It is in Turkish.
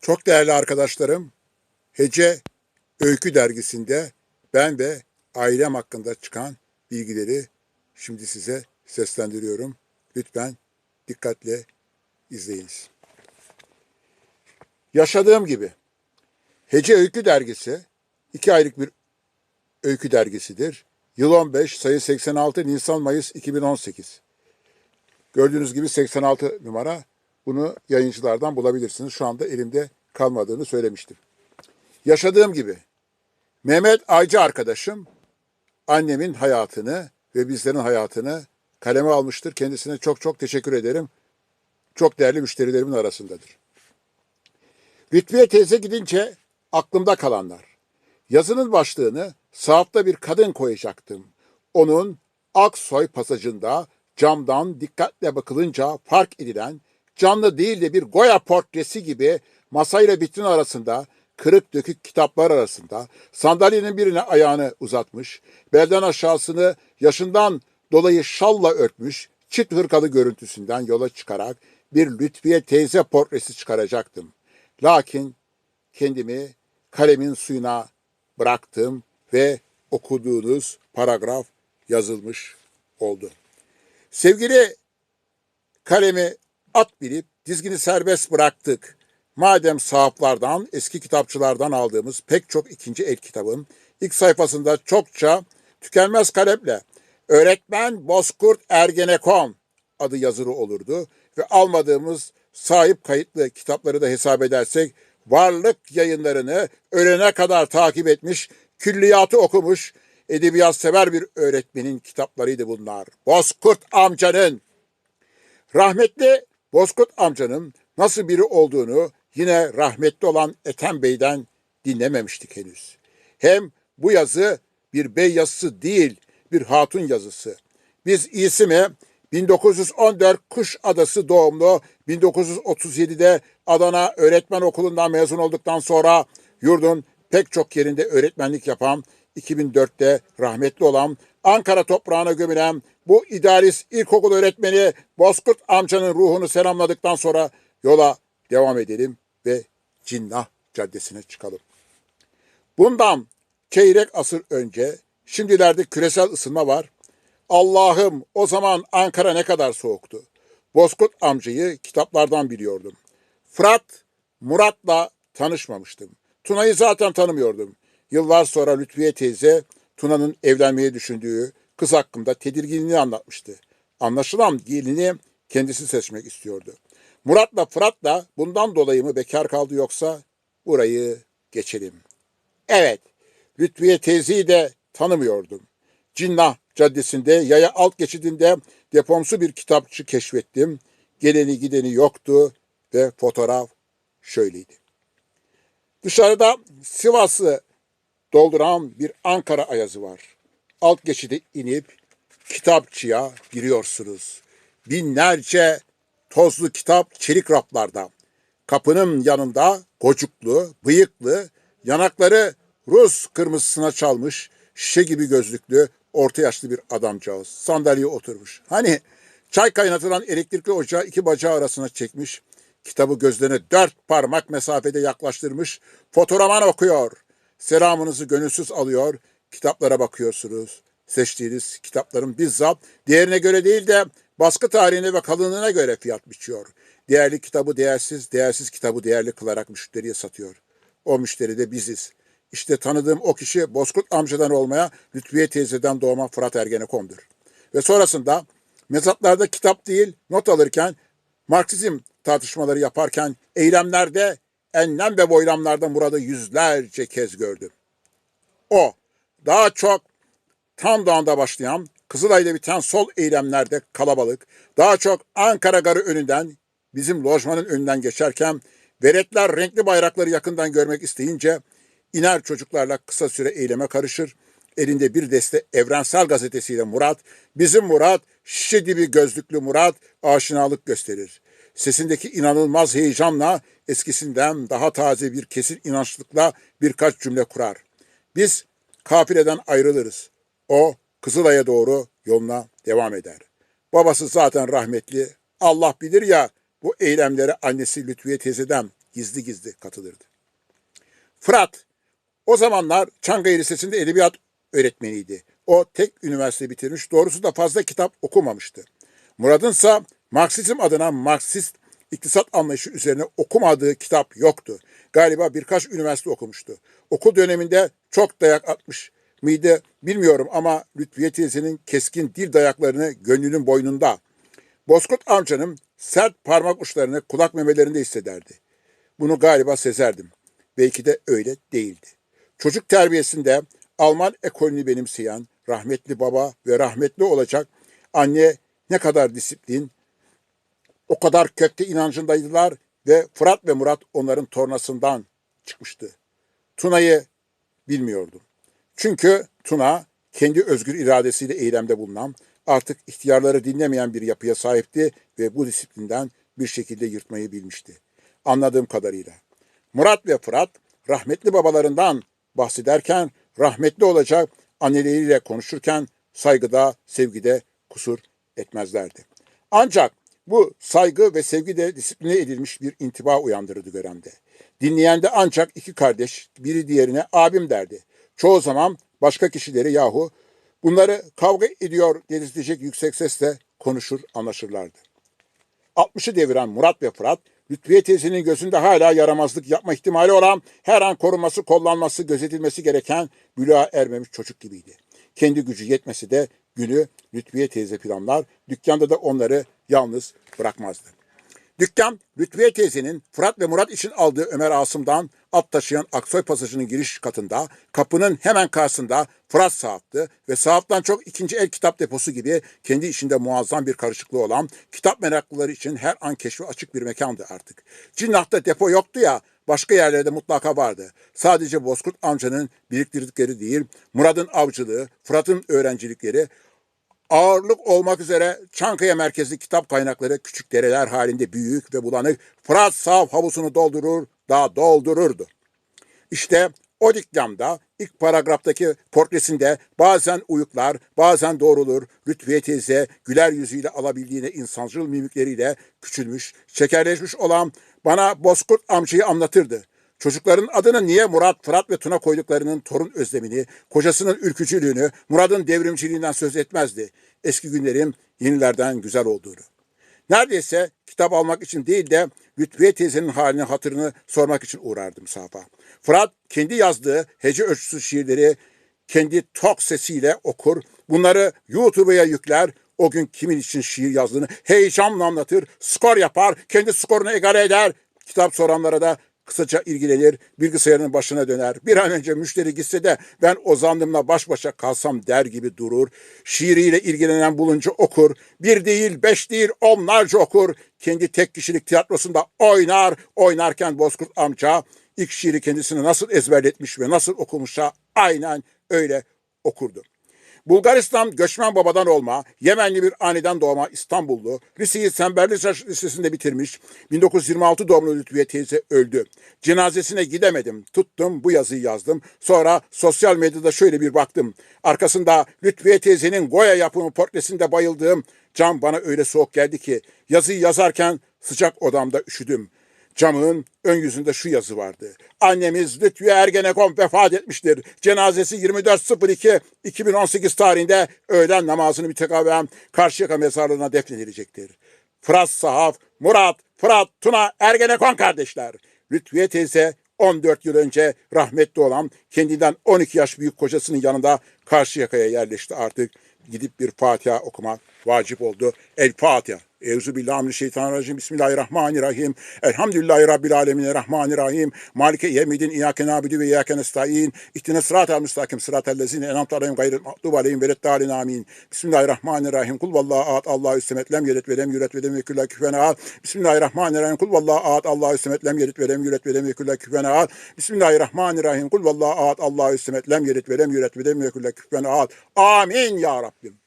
Çok değerli arkadaşlarım, Hece Öykü dergisinde ben ve ailem hakkında çıkan bilgileri şimdi size seslendiriyorum. Lütfen dikkatle izleyiniz. Yaşadığım gibi Hece Öykü dergisi iki aylık bir öykü dergisidir. Yıl 15, sayı 86, Nisan-Mayıs 2018. Gördüğünüz gibi 86 numara. Bunu yayıncılardan bulabilirsiniz. Şu anda elimde kalmadığını söylemiştim. Yaşadığım gibi Mehmet Aycı arkadaşım annemin hayatını ve bizlerin hayatını kaleme almıştır. Kendisine çok çok teşekkür ederim. Çok değerli müşterilerimin arasındadır. Lütfiye teyze gidince aklımda kalanlar. Yazının başlığını sahafta bir kadın koyacaktım. Onun Aksoy pasajında camdan dikkatle bakılınca fark edilen canlı değil de bir Goya portresi gibi masayla vitrin arasında kırık dökük kitaplar arasında sandalyenin birine ayağını uzatmış, belden aşağısını yaşından dolayı şalla örtmüş, çift hırkalı görüntüsünden yola çıkarak bir Lütfiye teyze portresi çıkaracaktım. Lakin kendimi kalemin suyuna bıraktım ve okuduğunuz paragraf yazılmış oldu. Sevgili kalemi at bilip dizgini serbest bıraktık. Madem sahaflardan, eski kitapçılardan aldığımız pek çok ikinci el kitabın ilk sayfasında çokça tükenmez kalemle öğretmen Bozkurt Ergenekon adı yazılı olurdu ve almadığımız sahip kayıtlı kitapları da hesap edersek varlık yayınlarını ölene kadar takip etmiş, külliyatı okumuş, edebiyat sever bir öğretmenin kitaplarıydı bunlar. Bozkurt amcanın Rahmetli Bozkurt amcanın nasıl biri olduğunu yine rahmetli olan Ethem Bey'den dinlememiştik henüz. Hem bu yazı bir bey yazısı değil, bir hatun yazısı. Biz iyisi mi 1914 Kuş Adası doğumlu 1937'de Adana Öğretmen Okulu'ndan mezun olduktan sonra yurdun pek çok yerinde öğretmenlik yapan 2004'te rahmetli olan Ankara toprağına gömülen bu idealist ilkokul öğretmeni Bozkurt amcanın ruhunu selamladıktan sonra yola devam edelim ve Cinnah Caddesi'ne çıkalım. Bundan çeyrek asır önce şimdilerde küresel ısınma var. Allah'ım o zaman Ankara ne kadar soğuktu. Bozkurt amcayı kitaplardan biliyordum. Fırat, Murat'la tanışmamıştım. Tuna'yı zaten tanımıyordum. Yıllar sonra Lütfiye teyze Tuna'nın evlenmeyi düşündüğü kız hakkında tedirginliğini anlatmıştı. Anlaşılan gelini kendisi seçmek istiyordu. Murat'la Fırat da bundan dolayı mı bekar kaldı yoksa burayı geçelim. Evet, Lütfiye teyzeyi de tanımıyordum. Cinnah Caddesi'nde yaya alt geçidinde depomsu bir kitapçı keşfettim. Geleni gideni yoktu ve fotoğraf şöyleydi. Dışarıda Sivas'ı dolduran bir Ankara ayazı var. Alt geçide inip kitapçıya giriyorsunuz. Binlerce tozlu kitap çelik raflarda. Kapının yanında gocuklu, bıyıklı, yanakları Rus kırmızısına çalmış, şişe gibi gözlüklü, orta yaşlı bir adamcağız. Sandalyeye oturmuş. Hani çay kaynatılan elektrikli ocağı iki bacağı arasına çekmiş, kitabı gözlerine dört parmak mesafede yaklaştırmış, fotoğraman okuyor. Selamınızı gönülsüz alıyor, kitaplara bakıyorsunuz. Seçtiğiniz kitapların bizzat değerine göre değil de baskı tarihine ve kalınlığına göre fiyat biçiyor. Değerli kitabı değersiz, değersiz kitabı değerli kılarak müşteriye satıyor. O müşteri de biziz. İşte tanıdığım o kişi Bozkurt amcadan olmaya Lütfiye teyzeden doğma Fırat Ergenekon'dur. Ve sonrasında mezatlarda kitap değil not alırken Marksizm tartışmaları yaparken eylemlerde enlem ve boylamlarda Murad'ı yüzlerce kez gördüm. O daha çok Tam Dağı'nda başlayan Kızılay'da biten sol eylemlerde kalabalık, daha çok Ankara Garı önünden, bizim lojmanın önünden geçerken veletler renkli bayrakları yakından görmek isteyince iner çocuklarla kısa süre eyleme karışır. Elinde bir deste evrensel gazetesiyle Murat, bizim Murat, şişe dibi gözlüklü Murat aşinalık gösterir. Sesindeki inanılmaz heyecanla eskisinden daha taze bir kesin inançlıkla birkaç cümle kurar. Biz kafileden ayrılırız. O Kızılay'a doğru yoluna devam eder. Babası zaten rahmetli. Allah bilir ya bu eylemleri annesi Lütfiye teyzeden gizli gizli katılırdı. Fırat o zamanlar Çankaya Lisesi'nde edebiyat öğretmeniydi. O tek üniversite bitirmiş, doğrusu da fazla kitap okumamıştı. Murad'ınsa Marksizm adına Marksist iktisat anlayışı üzerine okumadığı kitap yoktu. Galiba birkaç üniversite okumuştu. Okul döneminde çok dayak atmış mıydı bilmiyorum ama Lütfiye teyzenin keskin dil dayaklarını gönlünün boynunda. Bozkurt amcanın sert parmak uçlarını kulak memelerinde hissederdi. Bunu galiba sezerdim. Belki de öyle değildi. Çocuk terbiyesinde Alman ekolünü benimseyen rahmetli baba ve rahmetli olacak anne ne kadar disiplin, o kadar kökte inancındaydılar ve Fırat ve Murat onların tornasından çıkmıştı. Tuna'yı bilmiyordum. Çünkü Tuna kendi özgür iradesiyle eylemde bulunan, artık ihtiyarları dinlemeyen bir yapıya sahipti ve bu disiplinden bir şekilde yırtmayı bilmişti. Anladığım kadarıyla. Murat ve Fırat rahmetli babalarından bahsederken rahmetli olacak anneleriyle konuşurken saygıda, sevgide kusur etmezlerdi. Ancak bu saygı ve sevgide disipline edilmiş bir intiba uyandırırdı görende. Dinleyende ancak iki kardeş, biri diğerine abim derdi. Çoğu zaman başka kişileri yahu bunları kavga ediyor dedirtecek yüksek sesle konuşur anlaşırlardı. 60'ı deviren Murat ve Fırat, Lütfiye teyzenin gözünde hala yaramazlık yapma ihtimali olan, her an korunması, kollanması, gözetilmesi gereken bülağa ermemiş çocuk gibiydi. Kendi gücü yetmesi de günü Lütfiye teyze planlar, dükkanda da onları yalnız bırakmazdı. Dükkan Lütfiye teyzenin Fırat ve Murat için aldığı Ömer Asım'dan at taşıyan Aksoy pasajının giriş katında kapının hemen karşısında Fırat Sahaf'tı ve Sahaf'tan çok ikinci el kitap deposu gibi kendi içinde muazzam bir karışıklığı olan kitap meraklıları için her an keşfe açık bir mekandı artık. Cinnah'ta depo yoktu ya başka yerlerde mutlaka vardı. Sadece Bozkurt amcanın biriktirdikleri değil, Murat'ın avcılığı, Fırat'ın öğrencilikleri, ağırlık olmak üzere Çankaya merkezli kitap kaynakları küçük dereler halinde büyük ve bulanık Fırat saf havuzunu doldurur da doldururdu. İşte o diklamda ilk paragraftaki portresinde bazen uyuklar, bazen doğrulur, Lütfiye teyze güler yüzüyle alabildiğine insancıl mimikleriyle küçülmüş, şekerleşmiş olan bana Bozkurt amcayı anlatırdı. Çocukların adını niye Murat, Fırat ve Tuna koyduklarının torun özlemini, kocasının ürkücülüğünü, Murat'ın devrimciliğinden söz etmezdi. Eski günlerin yenilerden güzel olduğunu. Neredeyse kitap almak için değil de Lütfiye teyzenin halini hatırını sormak için uğrardım sahafa. Fırat kendi yazdığı hece ölçüsü şiirleri kendi tok sesiyle okur. Bunları YouTube'a yükler. O gün kimin için şiir yazdığını heyecanla anlatır. Skor yapar. Kendi skorunu egale eder. Kitap soranlara da kısaca ilgilenir, bilgisayarının başına döner. Bir an önce müşteri gitse de ben o zannımla baş başa kalsam der gibi durur. Şiiriyle ilgilenen bulunca okur. Bir değil, beş değil, onlarca okur. Kendi tek kişilik tiyatrosunda oynar. Oynarken Bozkurt amca ilk şiiri kendisine nasıl ezberletmiş ve nasıl okumuşsa aynen öyle okurdu. Bulgaristan göçmen babadan olma, Yemenli bir aniden doğma İstanbullu, liseyi Semberli Lisesi'nde bitirmiş, 1926 doğumlu Lütfiye teyze öldü. Cenazesine gidemedim, tuttum bu yazıyı yazdım. Sonra sosyal medyada şöyle bir baktım. Arkasında Lütfiye teyzenin Goya yapımı portresinde bayıldığım cam bana öyle soğuk geldi ki yazıyı yazarken sıcak odamda üşüdüm. Camın ön yüzünde şu yazı vardı. Annemiz Lütfiye Ergenekon vefat etmiştir. Cenazesi 24.02.2018 tarihinde öğlen namazını mütekaven Karşıyaka mezarlığına defnedilecektir. Fırat Sahaf, Murat, Fırat, Tuna, Ergenekon kardeşler. Lütfiye teyze 14 yıl önce rahmetli olan kendinden 12 yaş büyük kocasının yanında Karşıyaka'ya yerleşti artık. Gidip bir Fatiha okumak vacip oldu. El Fatiha. Euzu billahi mineşşeytanirracim. Bismillahirrahmanirrahim. Elhamdülillahi rabbil alamin. Rahmanirrahim. Malike yevmiddin. İyyake na'budu ve iyyake nestaîn. İhdina sıratal müstakim. Sıratal lezine en'amte aleyhim gayril mağdubi aleyhim veleddâlin amin. Bismillahirrahmanirrahim. Kul vallahu ahad. Allahu semet. Lem yelit ve lem yulet ve lem yekul lehu kufuven ahad. Bismillahirrahmanirrahim. Kul vallahu ahad. Allahu semet. Lem yelit ve lem yulet ve lem yekul lehu kufuven ahad. Bismillahirrahmanirrahim. Kul vallahu ahad. Allahu semet. Lem yelit ve lem yulet ve lem yekul lehu kufuven ahad. Amin ya Rabbim.